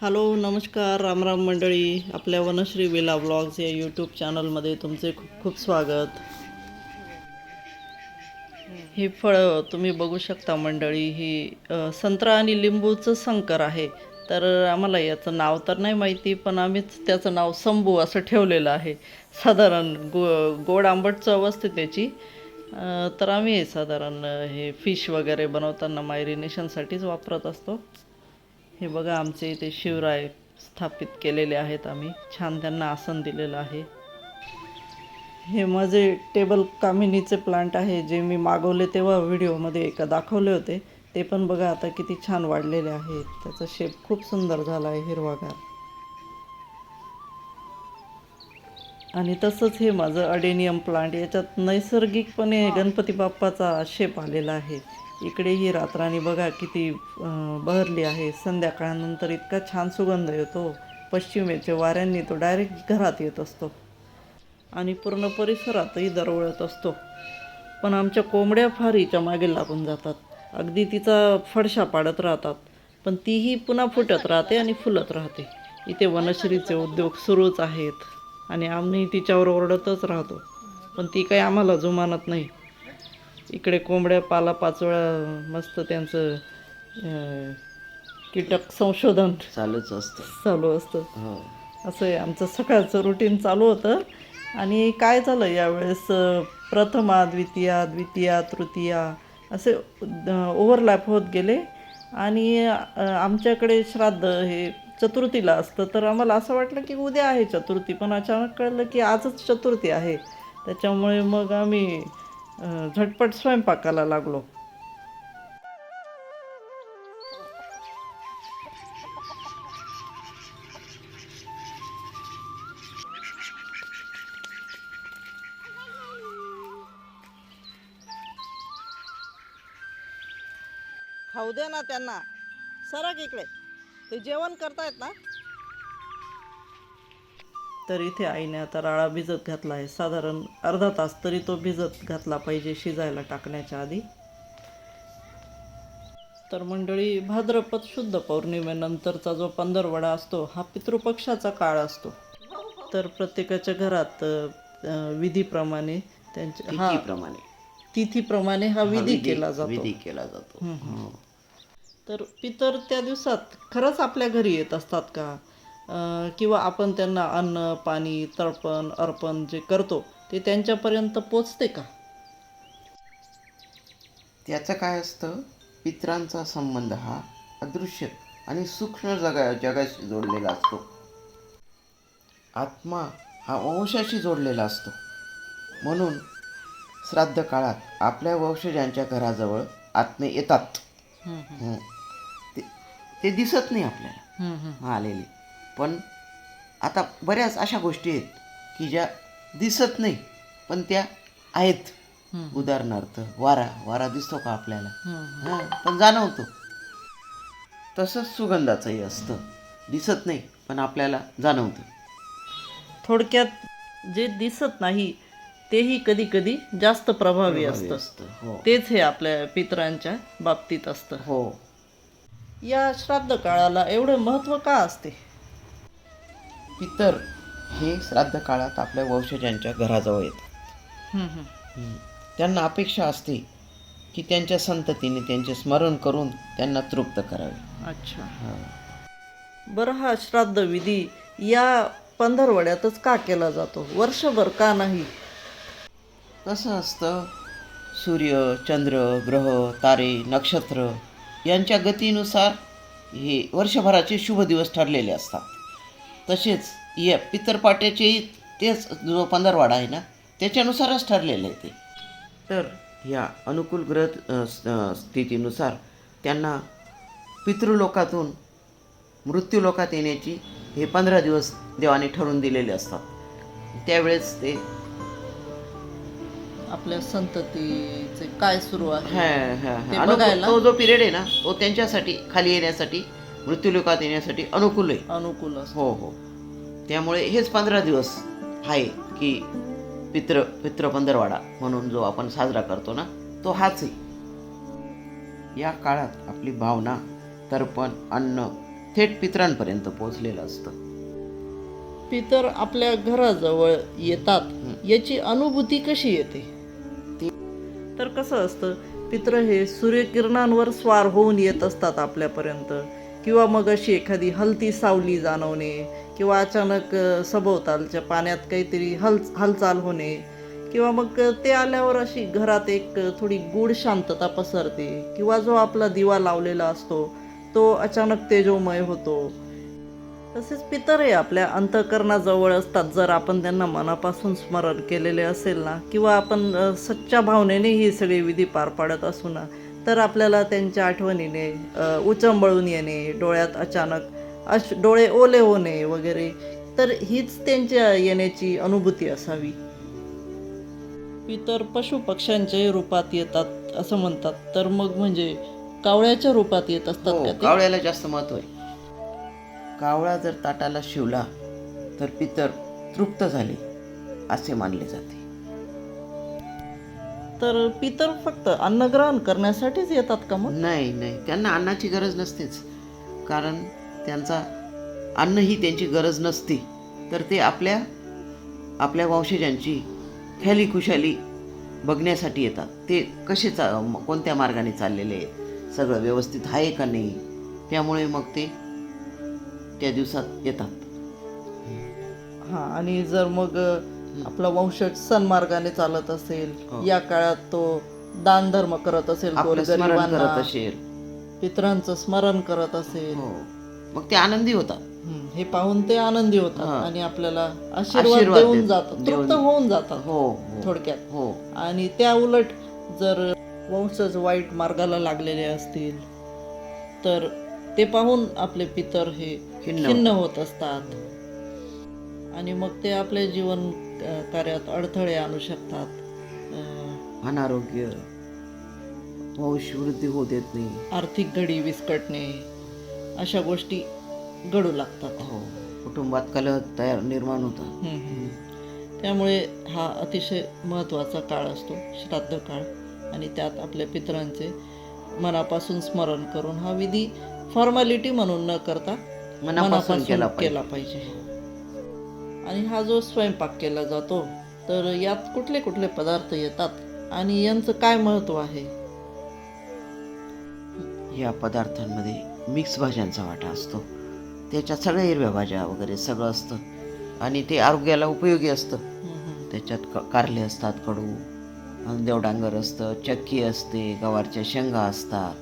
Hello नमस्कार रामराम मंडळी. आपल्या वनश्री विला ब्लॉग्स या यूट्यूब चॅनलमध्ये तुमचे खूप खूप स्वागत. ही फळं तुम्ही बघू शकता मंडळी ही संत्रा आणि लिंबूचं संकर आहे. तर आम्हाला याचं नाव तर नाही माहिती पण आम्हीच त्याचं नाव संबू असं ठेवलेलं आहे. साधारण गो गोड आंबट चव असते त्याची. तर आम्ही साधारण हे फिश वगैरे बनवताना मायरिनेशनसाठीच वापरत असतो. हे बघा आमचे इथे शिवराय स्थापित केलेले आहेत आम्ही. छान त्यांना आसन दिलेलं आहे. हे माझे टेबल कामिनीचे प्लांट आहे जे मी मागवले तेव्हा व्हिडिओमध्ये एका दाखवले होते. ते पण बघा आता किती छान वाढलेले आहेत त्याचा शेप खूप सुंदर झाला आहे हिरवागार. आणि तसंच हे माझं अडेनियम प्लांट याच्यात नैसर्गिकपणे गणपती बाप्पाचा शेप आलेला आहे. इकडे ही बघा किती बहरली आहे. संध्याकाळनंतर इतका छान सुगंध येतो. पश्चिमेच्या वाऱ्यांनी तो डायरेक्ट घरात येत असतो. आणि पूर्ण परिसरातही दरवळत असतो. पण आमच्या कोंबड्या फार हिच्या मागे लागून जातात. अगदी तिचा फडशा पाडत राहतात. पण तीही पुन्हा फुटत राहते आणि फुलत राहते. इथे वनश्रीचे उद्योग सुरूच आहेत. आणि आम्ही तिच्यावर ओरडतच राहतो. पण ती काही आम्हाला जुमानत नाही. इकडे कोंबड्या पाला पाचोळा मस्त त्यांचं कीटक संशोधन चालूच असतं. चालू असतं. हो. असं आहे आमचं सकाळचं रुटीन चालू होतं. आणि काय झालं यावेळेस प्रथमा द्वितीया द्वितीया तृतीया असे ओव्हरलॅप होत गेले. आणि आमच्याकडे श्राद्ध हे चतुर्थीला असतं. तर आम्हाला असं वाटलं की उद्या आहे चतुर्थी पण अचानक कळलं की आजच चतुर्थी आहे. त्याच्यामुळे मग आम्ही झटपट स्वयंपाकाला लागलो. खाऊ दे ना त्यांना. सरक इकडे. ते जेवण करतायत ना? तर इथे आईने आता राळा भिजत घातला आहे. साधारण अर्धा तास तरी तो भिजत घातला पाहिजे शिजायला टाकण्याच्या आधी. तर मंडळी भाद्रपद शुद्ध पौर्णिमेनंतरचा जो पंधरवडा असतो हा पितृपक्षाचा काळ असतो. तर प्रत्येकाच्या घरात विधीप्रमाणे त्यांच्या हा प्रमाणे तिथीप्रमाणे हा विधी केला जातो. विधी केला जातो. हो. तर पितर त्या दिवसात खरंच आपल्या घरी येत असतात का? किंवा आपण त्यांना अन्न पाणी तर्पण अर्पण जे करतो ते त्यांच्यापर्यंत पोचते का? त्याचं काय असतं? पित्रांचा संबंध हा अदृश्य आणि सूक्ष्म जगा जगाशी जोडलेला असतो. आत्मा हा वंशाशी जोडलेला असतो. म्हणून श्राद्ध काळात आपल्या वंशजांच्या घराजवळ आत्मे येतात. ते ते दिसत नाही आपल्याला. आलेले. पण आता बऱ्याच अशा गोष्टी आहेत की ज्या दिसत नाही पण त्या आहेत. उदाहरणार्थ वारा वारा दिसतो का आपल्याला? हां पण जाणवतो. तसंच सुगंधाचंही असतं. दिसत नाही पण आपल्याला जाणवतं. थोडक्यात जे दिसत नाही तेही कधी कधी जास्त प्रभावी असतं. असतं हो. तेच हे आपल्या पितरांच्या बाबतीत असतं. हो. या श्राद्ध काळाला एवढं महत्त्व का असते? पितर हे श्राद्ध काळात आपल्या वंशजांच्या घराजवळ येतात. त्यांना अपेक्षा असते की त्यांच्या संततीने त्यांचे स्मरण करून त्यांना तृप्त करावे. अच्छा. हां. बरं हा श्राद्ध विधी या पंधरवड्यातच का केला जातो? वर्षभर का नाही? कसं असतं सूर्य चंद्र ग्रह तारे नक्षत्र यांच्या गतीनुसार हे वर्षभराचे शुभ दिवस ठरलेले असतात. तसेच या पितरपाट्याचेही तेच जो पंधरवाडा आहे ना त्याच्यानुसारच ठरलेलं आहे ते. तर या अनुकूल ग्रह स्थितीनुसार त्यांना पितृलोकातून मृत्यूलोकात येण्याची हे पंधरा दिवस देवाने ठरवून दिलेले असतात. त्यावेळेस ते आपल्या संततीचे काय सुरू आहे? हा, हा, हा. तो जो पिरियड आहे ना तो त्यांच्यासाठी खाली येण्यासाठी मृत्यूलोकात येण्यासाठी अनुकूल आहे. अनुकूल हो हो. त्यामुळे हेच पंधरा दिवस आहे की पित्र पित्र पंधरवाडा म्हणून जो आपण साजरा करतो ना तो हाच आहे. या काळात आपली भावना तर्पण अन्न थेट पितरांपर्यंत पोहोचलेलं असतं. पितर आपल्या घराजवळ येतात याची अनुभूती कशी येते? तर कसं असतं पित्र हे सूर्यकिरणांवर स्वार होऊन येत असतात आपल्यापर्यंत. किंवा मग अशी एखादी हलती सावली जाणवणे किंवा अचानक सभोवतालच्या पाण्यात काहीतरी हल हालचाल होणे किंवा मग ते आल्यावर अशी घरात एक थोडी गूढ शांतता पसरते किंवा जो आपला दिवा लावलेला असतो तो अचानक तेजोमय होतो. तसेच पितरही आपल्या अंतकरणाजवळ असतात. जर आपण त्यांना मनापासून स्मरण केलेले असेल ना किंवा आपण सच्च्या भावनेने ही सगळी विधी पार पाडत असू ना तर आपल्याला त्यांच्या आठवणीने उचंबळून येणे डोळ्यात अचानक अश डोळे ओले होणे वगैरे तर हीच त्यांच्या येण्याची अनुभूती असावी. पितर पशु पक्ष्यांच्याही रूपात येतात असं म्हणतात. तर मग म्हणजे कावळ्याच्या रूपात येत असतात हो कावळ्याला जास्त महत्त्व आहे. कावळा जर ताटाला शिवला तर पितर तृप्त झाले असे मानले जाते. तर पितर फक्त अन्नग्रहण करण्यासाठीच येतात का मग? नाही नाही. त्यांना अन्नाची गरज नसतेच. कारण त्यांचा अन्न ही त्यांची गरज नसती. तर ते आपल्या आपल्या वंशजांची ख्याली खुशाली बघण्यासाठी येतात. ते कसे चा कोणत्या मार्गाने चाललेले आहेत? सगळं व्यवस्थित आहे का नाही? त्यामुळे मग ते त्या दिवसात येतात. हा आणि जर मग आपला वंशज सन्मार्गाने चालत असेल हो. या काळात तो दान धर्म करत असेल आपलं करत असेल. पितरांचं स्मरण करत असेल. हो. मग ते आनंदी होतात. हे पाहून ते आनंदी होतात. आणि आपल्याला आशीर्वाद देऊन जातात तृप्त होऊन जातात हो थोडक्यात. हो. आणि त्या उलट जर वंशज वाईट मार्गाला लागलेले असतील तर ते पाहून आपले पितर हे खिन्न होत असतात. आणि मग ते आपल्या जीवन कार्यात अडथळे आणू शकतात. अनारोग्य वृद्धी होऊ देत नाही. आर्थिक घडी विस्कटणे अशा गोष्टी घडू लागतात. हो कुटुंबात कलह तयार निर्माण होतात. त्यामुळे हा अतिशय महत्त्वाचा काळ असतो श्राद्ध काळ. आणि त्यात आपल्या पितरांचे मनापासून स्मरण करून हा विधी फॉर्मॅलिटी म्हणून न करता मनापासून केला पाहिजे. आणि हा जो स्वयंपाक केला जातो तर यात कुठले कुठले पदार्थ येतात आणि यांचं काय महत्त्व आहे? या पदार्थांमध्ये मिक्स भाज्यांचा वाटा असतो. त्याच्यात सगळ्या हिरव्या भाज्या वगैरे सगळं असतं. आणि ते आरोग्याला उपयोगी असतं. त्याच्यात क कारले असतात कडू देवडांगर असतं चक्की असते गवारच्या शेंगा असतात.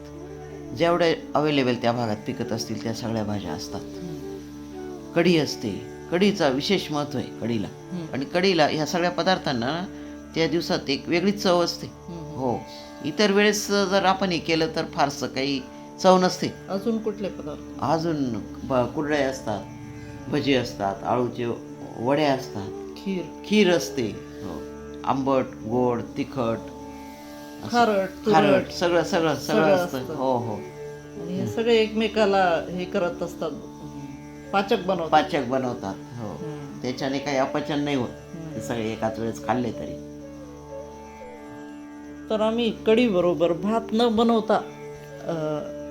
जेवढे अवेलेबल त्या भागात पिकत असतील त्या सगळ्या भाज्या असतात. कढी असते कढीचा विशेष महत्त्व आहे कढीला आणि कढीला ह्या सगळ्या पदार्थांना त्या दिवसात एक वेगळीच चव असते. हो. इतर वेळेस जर आपण हे केलं तर फारसं काही चव नसते. अजून कुठले पदार्थ? अजून ब कुरड्या असतात भजी असतात आळूचे वड्या असतात. खीर. खीर असते. हो. आंबट गोड तिखट. खारट सगळं सगळं सगळं असतं. हो हो. हे सगळे एकमेकाला हे करत असतात. पाचक बनवतात. पाचक बनवतात हो. त्याच्याने काही अपचन नाही होत. ते सगळे एकाच वेळेस खाल्ले तरी. तर आम्ही कढी बरोबर भात न बनवता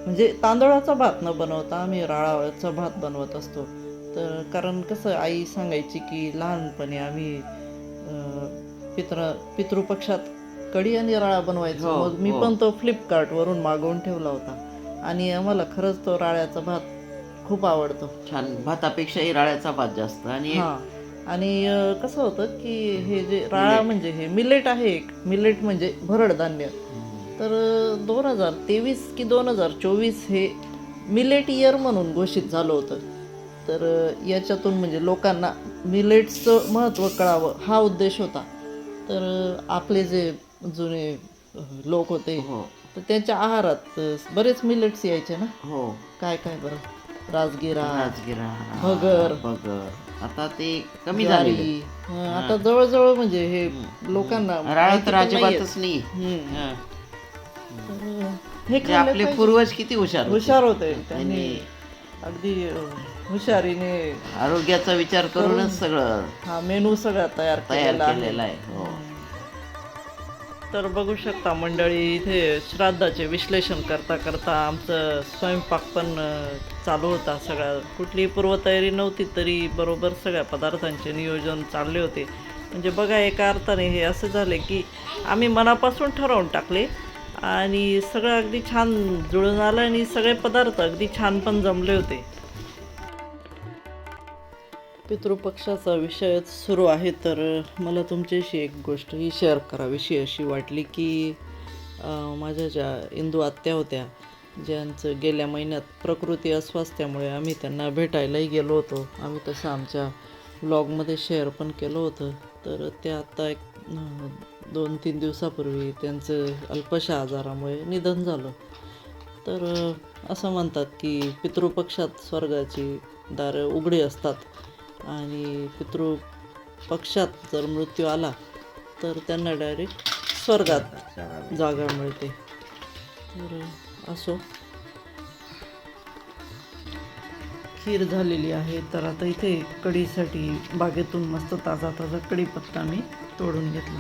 म्हणजे तांदळाचा भात न बनवता आम्ही राळाचा भात बनवत असतो. तर कारण कसं आई सांगायची की लहानपणी आम्ही अं, पित्र पितृपक्षात कढी आणि राळा बनवायचो. हो, मग मी हो. पण तो फ्लिपकार्टवरून मागवून ठेवला होता. आणि आम्हाला खरंच तो राळ्याचा भात खूप आवडतो. छान. भातापेक्षाही राळ्याचा भात जास्त. आणि हा. आणि अं, कसं होतं की हे जे राळा म्हणजे हे मिलेट आहे एक. मिलेट म्हणजे भरड धान्य. तर दोन हजार तेवीस की दोन हजार चोवीस हे मिलेट इयर म्हणून घोषित झालं होतं. तर अं, याच्यातून म्हणजे लोकांना मिलेट्सचं महत्त्व कळावं हा उद्देश होता. तर अं, आपले जे जुने अं, लोक होते हो. तर त्यांच्या आहारात अं, बरेच मिलेट्स यायचे ना? हो. काय काय बरं? राजगिरा राजगिरा भगर. भगर. आता ते कमी हं, आता जवळजवळ म्हणजे हे लोकांना राळ माहिती तर पण नाहीये. अजिबातच नाही हं. म्हणजे आपले. पूर्वज किती हुशार. हुशार होते. त्यांनी अगदी हुशारीने आरोग्याचा विचार करूनच सगळं हा मेनू सगळा तयार तयार केलेला आहे. केलेला आहे. हो. तर बघू शकता मंडळी इथे श्राद्धाचे विश्लेषण करता करता आमचं स्वयंपाक पण चालू होता सगळा. कुठलीही पूर्वतयारी नव्हती तरी बरोबर सगळ्या पदार्थांचे नियोजन चालले होते. म्हणजे बघा एका अर्थाने हे असं झाले की आम्ही मनापासून ठरवून टाकले आणि सगळं अगदी छान जुळून आलं आणि सगळे पदार्थ अगदी छान पण जमले होते. पितृपक्षाचा विषयच सुरू आहे तर मला तुमच्याशी एक गोष्ट ही शेअर करावीशी अशी वाटली की माझ्या ज्या इंदू आत्या होत्या ज्यांचं गेल्या महिन्यात प्रकृती अस्वास्थ्यामुळे आम्ही त्यांना भेटायलाही गेलो होतो. आम्ही तसं आमच्या ब्लॉगमध्ये शेअर पण केलं होतं. तर त्या आत्ता एक दोन तीन दिवसापूर्वी त्यांचं अल्पशा आजारामुळे निधन झालं. तर असं म्हणतात की पितृपक्षात स्वर्गाची दारं उघडी असतात. आणि पितृ पक्षात जर मृत्यू आला तर त्यांना डायरेक्ट स्वर्गात जागा मिळते. तर असो. खीर झालेली आहे तर आता इथे कढीसाठी बागेतून मस्त ताजा ताजा कढीपत्ता मी तोडून घेतला.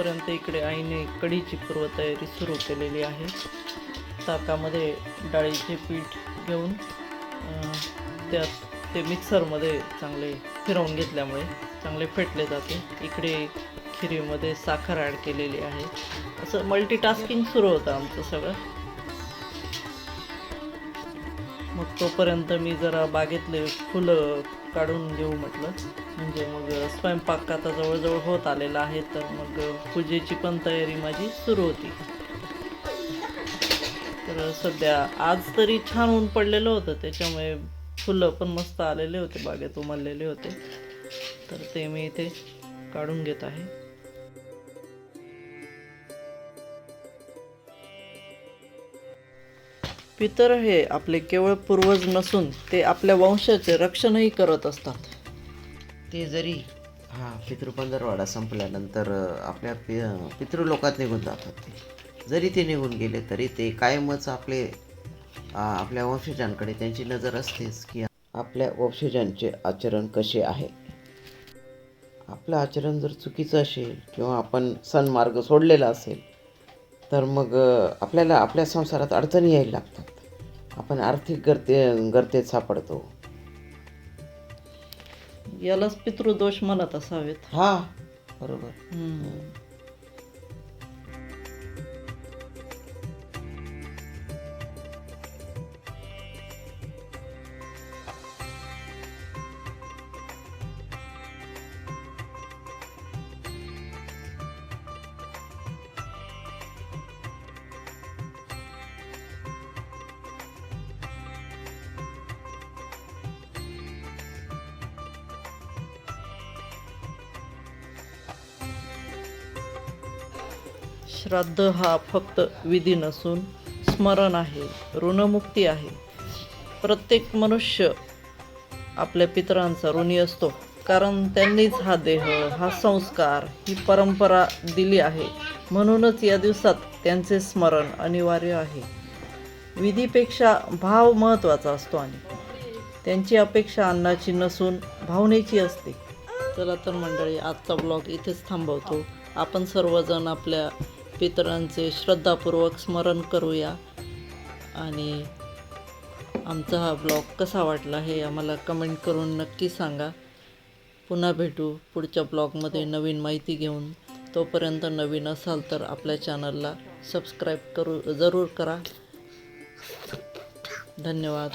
तोपर्यंत इकडे आईने कढीची पूर्वतयारी सुरू केलेली आहे. ताकामध्ये डाळीचे पीठ घेऊन त्यात ते मिक्सरमध्ये चांगले फिरवून घेतल्यामुळे चांगले फेटले जाते. इकडे खिरीमध्ये साखर ॲड केलेली आहे. असं मल्टीटास्किंग सुरू होतं आमचं सगळं. मग तोपर्यंत मी जरा बागेतले फुलं काढून घेऊ म्हटलं. म्हणजे मग स्वयंपाक आता जवळजवळ होत आलेला आहे तर मग पूजेची पण तयारी माझी सुरू होती. तर सध्या आज तरी छान ऊन पडलेलं होतं त्याच्यामुळे फुलं पण मस्त आलेले होते बागेत उमललेले होते. तर ते मी इथे काढून घेत आहे. पितर हे आपले केवळ पूर्वज नसून ते आपल्या वंशाचे रक्षणही करत असतात. ते जरी हा पितृपंधरवाडा संपल्यानंतर आपल्या पि पितृलोकात निघून जातात ते जरी ते निघून गेले तरी ते कायमच आपले आपल्या वंशजांकडे त्यांची नजर असतेच की आपल्या वंशजांचे आचरण कसे आहे. आपलं आचरण जर चुकीचं असेल किंवा आपण सन्मार्ग सोडलेला असेल तर मग आपल्याला आपल्या संसारात अडचणी यायला लागतात. आपण आर्थिक गर्ते गर्तेत सापडतो. यालाच पितृदोष म्हणत असावेत. हा बरोबर. श्राद्ध हा फक्त विधी नसून स्मरण आहे ऋणमुक्ती आहे. प्रत्येक मनुष्य आपल्या पितरांचा ऋणी असतो कारण त्यांनीच हा देह हा संस्कार ही परंपरा दिली आहे. म्हणूनच या दिवसात त्यांचे स्मरण अनिवार्य आहे. विधीपेक्षा भाव महत्त्वाचा असतो आणि त्यांची अपेक्षा अन्नाची नसून भावनेची असते. चला तर मंडळी आजचा ब्लॉग इथेच थांबवतो. आपण सर्वजण आपल्या पितरांचे श्रद्धापूर्वक स्मरण करूया. आणि आमचा हा ब्लॉग कसा वाटला हे आम्हाला कमेंट करून नक्की सांगा. पुन्हा भेटू पुढच्या ब्लॉगमध्ये नवीन माहिती घेऊन. तोपर्यंत नवीन असाल तर आपल्या चॅनलला सबस्क्राईब करू जरूर करा. धन्यवाद.